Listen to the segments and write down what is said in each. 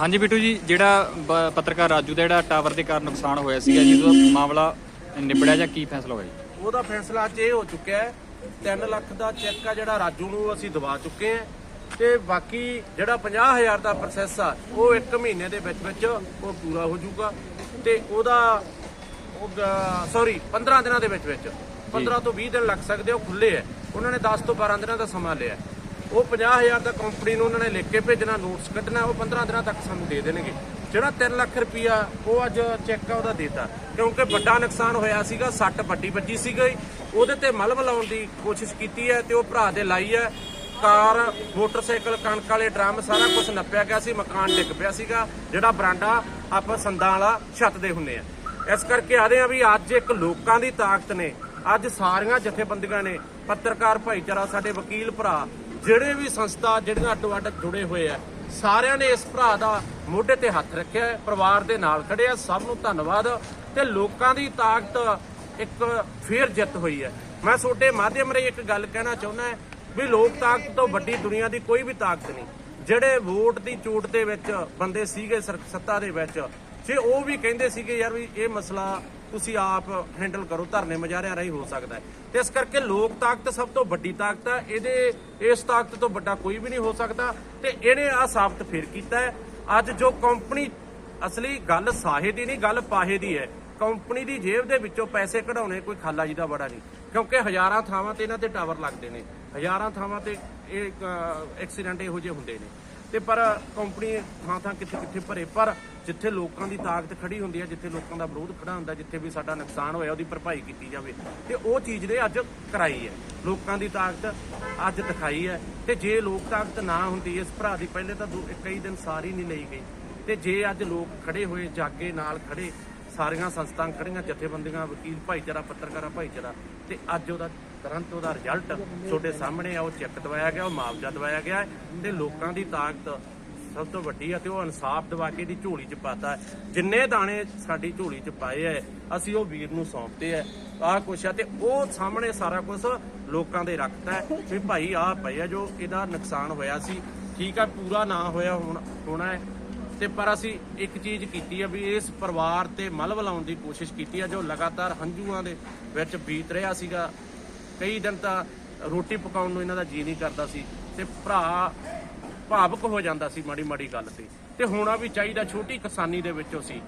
ਹਾਂਜੀ ਬਿੱਟੂ ਜੀ ਜਿਹੜਾ ਬ- ਪੱਤਰਕਾਰ ਰਾਜੂ ਦਾ ਜਿਹੜਾ ਟਾਵਰ ਦੇ ਕਾਰਨ ਨੁਕਸਾਨ ਹੋਇਆ ਸੀਗਾ ਜੀ ਉਹਦਾ ਮਾਮਲਾ ਨਿਬੜਿਆ ਜਾਂ ਕੀ ਫੈਸਲਾ ਹੋਇਆ ਜੀ? ਉਹਦਾ ਫੈਸਲਾ ਅੱਜ ਇਹ ਹੋ ਚੁੱਕਿਆ ਹੈ 3 ਲੱਖ ਦਾ ਚੈੱਕ ਆ ਜਿਹੜਾ ਰਾਜੂ ਨੂੰ ਅਸੀਂ ਦਵਾ ਚੁੱਕੇ ਹਾਂ ਤੇ ਬਾਕੀ ਜਿਹੜਾ 50000 ਦਾ ਪ੍ਰੋਸੈਸ ਆ ਉਹ 1 ਮਹੀਨੇ ਦੇ ਵਿੱਚ ਵਿੱਚ ਉਹ ਪੂਰਾ ਹੋ ਜਾਊਗਾ ਤੇ ਉਹਦਾ ਉਹ ਸੌਰੀ 15 ਦਿਨਾਂ ਦੇ ਵਿੱਚ ਵਿੱਚ 15 ਤੋਂ 20 ਦਿਨ ਲੱਗ ਸਕਦੇ ਆ, ਉਹ ਖੁੱਲੇ ਆ। ਉਹਨਾਂ ਨੇ 10 ਤੋਂ 12 ਦਿਨਾਂ ਦਾ ਸਮਾਂ ਲਿਆ। ਉਹ 50000 ਦਾ ਕੰਪਨੀ ਨੂੰ ਉਹਨਾਂ ਨੇ ਲਿਖ ਕੇ ਭੇਜਣਾ ਨੋਟਸ ਕੱਢਣਾ, ਉਹ 15 ਦਿਨਾਂ ਤੱਕ ਸਾਨੂੰ ਦੇ ਦੇਣਗੇ। ਜਿਹੜਾ 3 ਲੱਖ ਰੁਪਇਆ ਉਹ ਅੱਜ ਚੈੱਕ ਆ, ਉਹਦਾ ਦੇਤਾ। ਕਿਉਂਕਿ ਵੱਡਾ ਨੁਕਸਾਨ ਹੋਇਆ ਸੀਗਾ, ਸੱਟ ਵੱਡੀ ਵੱਜੀ ਸੀਗੀ। ਉਹਦੇ ਤੇ ਮਲਮ ਲਾਉਣ ਦੀ ਕੋਸ਼ਿਸ਼ ਕੀਤੀ ਹੈ ਤੇ ਉਹ ਭਰਾ ਦੇ ਲਾਈ ਹੈ। ਕਾਰ, ਮੋਟਰਸਾਈਕਲ, ਕਣਕ ਵਾਲੇ, ਡਰਮ, ਸਾਰਾ ਕੁਝ ਨੱਪਿਆ ਗਿਆ ਸੀ, ਮਕਾਨ ਡਿੱਗ ਪਿਆ ਸੀਗਾ। ਜਿਹੜਾ ਬਰਾਂਡਾ ਆਪਾਂ ਸੰਦਾਂ ਵਾਲਾ ਛੱਤ ਦੇ ਹੁੰਨੇ ਆ। ਇਸ ਕਰਕੇ ਆਦੇ ਆ ਵੀ ਅੱਜ ਇੱਕ ਲੋਕਾਂ ਦੀ ਤਾਕਤ ਨੇ। ਅੱਜ ਸਾਰੀਆਂ ਜਥੇਬੰਦੀਆਂ ਨੇ, ਪੱਤਰਕਾਰ ਭਾਈਚਾਰਾ, ਸਾਡੇ ਵਕੀਲ ਭਰਾ ਜਿਹੜੇ ਵੀ ਸੰਸਥਾ ਜਿਹੜੀਆਂ ਅੱਡੋ ਅੱਡ ਜੁੜੇ ਹੋਏ ਆ ਸਾਰਿਆਂ ਨੇ ਇਸ ਭਰਾ ਦਾ ਮੋਢੇ ਤੇ ਹੱਥ ਰੱਖਿਆ ਹੈ, ਪਰਿਵਾਰ ਦੇ ਨਾਲ ਖੜਿਆ ਸਭ ਨੂੰ ਧੰਨਵਾਦ ਤੇ ਲੋਕਾਂ ਦੀ ਤਾਕਤ ਇੱਕ ਫੇਰ ਜਿੱਤ ਹੋਈ ਹੈ। ਮੈਂ ਤੁਹਾਡੇ ਮਾਧਿਅਮ ਰਾਹੀਂ ਇੱਕ ਗੱਲ ਕਹਿਣਾ ਚਾਹੁੰਦਾ ਵੀ ਲੋਕ ਤਾਕਤ ਤੋਂ ਵੱਡੀ ਦੁਨੀਆ ਦੀ ਕੋਈ ਵੀ ਤਾਕਤ ਨਹੀਂ। ਜਿਹੜੇ ਵੋਟ ਦੀ ਚੋਟ ਦੇ ਵਿੱਚ ਬੰਦੇ ਸੀਗੇ ਸਰ- ਸੱਤਾ ਦੇ ਵਿੱਚ ਜੇ ਉਹ ਵੀ ਕਹਿੰਦੇ ਸੀਗੇ ਯਾਰ ਵੀ ਇਹ ਮਸਲਾ ਤੁਸੀਂ ਆਪ ਹੈਂਡਲ ਕਰੋ, ਧਰਨੇ ਮਜਾਰਿਆਂ ਰਾਹੀਂ ਹੋ ਸਕਦਾ ਹੈ। ਤੇ ਇਸ ਕਰਕੇ ਲੋਕ ਤਾਕਤ ਸਭ ਤੋਂ ਵੱਡੀ ਤਾਕਤ ਹੈ ਇਹਦੇ, ਇਸ ਤਾਕਤ ਤੋਂ ਵੱਡਾ ਕੋਈ ਵੀ ਨਹੀਂ ਹੋ ਸਕਦਾ। ਤੇ ਇਹਨੇ ਆ ਸਾਬਤ ਫੇਰ ਕੀਤਾ ਹੈ। ਅੱਜ ਜੋ ਕੰਪਨੀ ਅਸਲੀ ਗੱਲ ਸਾਹੇ ਦੀ ਨਹੀਂ, ਗੱਲ ਪਾਹੇ ਦੀ ਹੈ। ਕੰਪਨੀ ਦੀ ਜੇਬ ਦੇ ਵਿੱਚੋਂ ਪੈਸੇ ਕਢਾਉਣੇ, ਕੋਈ ਖਾਲਾ ਜੀ ਦਾ ਬੜਾ ਨਹੀਂ। ਕਿਉਂਕਿ ਹਜ਼ਾਰਾਂ ਥਾਵਾਂ ਤੇ ਇਹਨਾਂ ਤੇ ਟਾਵਰ ਲੱਗਦੇ ਨੇ। ਹਜ਼ਾਰਾਂ ਥਾਵਾਂ ਤੇ ਇਹ ਐਕਸੀਡੈਂਟ ਇਹੋ ਜਿਹੇ ਹੁੰਦੇ ਨੇ। ਤੇ ਪਰ ਕੰਪਨੀ ਥਾਂ ਥਾਂ ਕਿੱਥੇ ਕਿੱਥੇ ਭਰੇ। ਪਰ ਜਿੱਥੇ ਲੋਕਾਂ ਦੀ ਤਾਕਤ ਖੜੀ ਹੁੰਦੀ ਹੈ, ਜਿੱਥੇ ਲੋਕਾਂ ਦਾ ਵਿਰੋਧ ਖੜਾ ਹੁੰਦਾ, ਜਿੱਥੇ ਵੀ ਸਾਡਾ ਨੁਕਸਾਨ ਹੋਇਆ, ਉਹਦੀ ਭਰਪਾਈ ਕੀਤੀ ਜਾਵੇ। ਤੇ ਉਹ ਚੀਜ਼ ਨੇ ਅੱਜ ਕਰਾਈ ਹੈ। ਲੋਕਾਂ ਦੀ ਤਾਕਤ ਅੱਜ ਦਿਖਾਈ ਹੈ। ਤੇ ਜੇ ਲੋਕ ਤਾਕਤ ਨਾ ਹੁੰਦੀ, ਇਸ ਭਰਾ ਦੀ ਪਹਿਲੇ ਤਾਂ ਕਈ ਦਿਨ ਸਾਰੀ ਨਹੀਂ ਲਈ ਗਈ। ਤੇ ਜੇ ਅੱਜ ਲੋਕ ਖੜੇ ਹੋਏ, ਜਾਗੇ ਨਾਲ ਖੜੇ, ਸਾਰੀਆਂ ਸੰਸਥਾਵਾਂ ਖੜੀਆਂ, ਜਥੇਬੰਦੀਆਂ, ਵਕੀਲ, ਭਾਈਚਾਰਾ, ਪੱਤਰਕਾਰਾ, ਭਾਈਚਾਰਾ, ਤੇ ਅੱਜ ਉਹਦਾ ਤੁਰੰਤ ਉਹਦਾ ਰਿਜ਼ਲਟ ਤੁਹਾਡੇ ਸਾਹਮਣੇ ਆ, ਉਹ ਚੈੱਕ ਦਵਾਇਆ ਗਿਆ, ਉਹ ਮੁਆਵਜ਼ਾ ਦਵਾਇਆ ਗਿਆ ਹੈ। ਤੇ ਲੋਕਾਂ ਦੀ ਤਾਕਤ ਸਭ ਤੋਂ ਵੱਡੀ ਆ ਤੇ ਉਹ ਇਨਸਾਫ ਦਿਵਾ ਕੇ ਦੀ ਝੋਲੀ 'ਚ ਪਾਤਾ ਜਿੰਨੇ ਦਾਣੇ ਸਾਡੀ ਝੋਲੀ 'ਚ ਪਾਏ ਐ ਅਸੀਂ ਉਹ ਵੀਰ ਨੂੰ ਸੌਂਪਤੇ ਐ ਆਹ ਕੁਛ ਆ ਤੇ ਉਹ ਸਾਹਮਣੇ ਸਾਰਾ ਕੁਝ ਲੋਕਾਂ ਦੇ ਰੱਖਤਾ ਵੀ ਭਾਈ ਆਹ ਪਏ ਆ ਜੋ ਇਹਦਾ ਨੁਕਸਾਨ ਹੋਇਆ ਸੀ। ਠੀਕ ਆ, ਪੂਰਾ ਨਾ ਹੋਇਆ ਹੁਣ, ਹੋਣਾ ਹੈ। ਤੇ ਪਰ ਅਸੀਂ ਇੱਕ ਚੀਜ਼ ਕੀਤੀ ਆ ਵੀ ਇਸ ਪਰਿਵਾਰ ਤੇ ਮਲਵ ਲਾਉਣ ਦੀ ਕੋਸ਼ਿਸ਼ ਕੀਤੀ ਆ ਜੋ ਲਗਾਤਾਰ ਹੰਝੂਆਂ ਦੇ ਵਿੱਚ ਬੀਤ ਰਿਹਾ ਸੀਗਾ। ਕਈ ਦਿਨ ਤਾਂ ਰੋਟੀ ਪਕਾਉਣ ਨੂੰ ਇਹਨਾਂ ਦਾ ਜੀ ਨਹੀਂ ਕਰਦਾ ਸੀ। ਤੇ ਭਰਾ ਭਾਵਕ ਹੋ ਜਾਂਦਾ ਸੀ ਮਾੜੀ ਮਾੜੀ ਗੱਲ ਤੇ। ਤੇ ਹੋਣਾ ਵੀ ਚਾਹੀਦਾ, ਛੋਟੀ ਕਿਸਾਨੀ ਦੇ ਵਿੱਚੋਂ ਸੀ।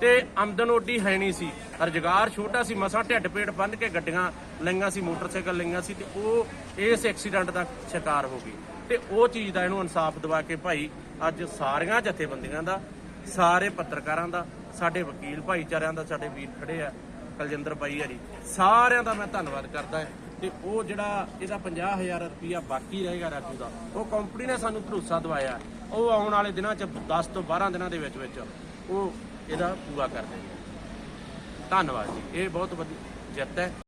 ਤੇ ਆਮਦਨ ਓਡੀ ਹੈ ਨਹੀਂ ਸੀ। ਰੁਜ਼ਗਾਰ ਛੋਟਾ ਸੀ, ਮਸਾਂ ਢਿੱਡ ਪੇਟ ਬੰਨ ਕੇ ਗੱਡੀਆਂ ਲਈਆਂ ਸੀ, ਮੋਟਰਸਾਈਕਲ ਲਈਆਂ ਸੀ ਤੇ ਉਹ ਇਸ ਐਕਸੀਡੈਂਟ ਦਾ ਸ਼ਿਕਾਰ ਹੋ ਗਈ ਤੇ ਉਹ ਚੀਜ਼ ਦਾ ਇਹਨੂੰ ਇਨਸਾਫ ਦਿਵਾ ਕੇ ਭਾਈ, ਅੱਜ ਸਾਰੀਆਂ ਜਥੇਬੰਦੀਆਂ ਦਾ, ਸਾਰੇ ਪੱਤਰਕਾਰਾਂ ਦਾ, ਸਾਡੇ ਵਕੀਲ ਭਾਈਚਾਰਿਆਂ ਦਾ, ਸਾਡੇ ਵੀਰ ਖੜੇ ਆ, ਕਲਜਿੰਦਰ ਬਾਈ ਹਰੀ, ਸਾਰਿਆਂ ਦਾ ਮੈਂ ਧੰਨਵਾਦ ਕਰਦਾ ਹਾਂ। ਤੇ ਉਹ ਜਿਹੜਾ ਇਹਦਾ 50000 ਰੁਪਇਆ ਬਾਕੀ ਰਹੇਗਾ ਰਾਜੂ ਦਾ, ਉਹ ਕੰਪਨੀ ਨੇ ਸਾਨੂੰ ਭਰੋਸਾ ਦਵਾਇਆ। ਉਹ ਆਉਣ ਵਾਲੇ ਦਿਨਾਂ ਚ 10 ਤੋਂ 12 ਦਿਨਾਂ ਦੇ ਵਿੱਚ ਵਿੱਚ ਉਹ ਇਹਦਾ ਪੂਰਾ ਕਰ ਦੇਣਗੇ। ਧੰਨਵਾਦ ਜੀ, ਇਹ ਬਹੁਤ ਵਧੀਆ ਜਿੱਤ ਹੈ।